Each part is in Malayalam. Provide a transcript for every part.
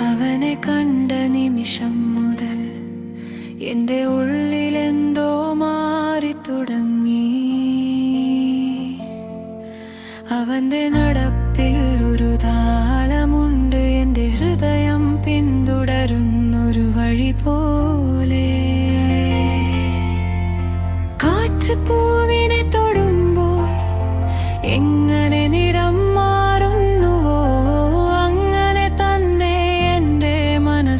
അവനെ കണ്ട നിമിഷം മുതൽ എന്റെ ഉള്ളിലെന്തോ മാറി തുടങ്ങി. അവന്റെ നടപ്പിൽ ഒരു താളമുണ്ട് എന്റെ ഹൃദയം പിന്തുടരുന്നൊരു വഴി പോലെ. കാറ്റ് പോ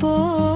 போய்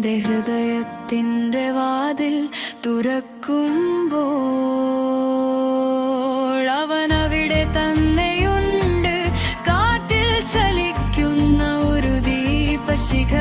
എന്റെ ഹൃദയത്തിന്റെ വാതിൽ തുറക്കുമ്പോൾ അവൻ അവിടെ തന്നെയുണ്ട്. കാട്ടിൽ ചലിക്കുന്ന ഒരു ദീപശിഖ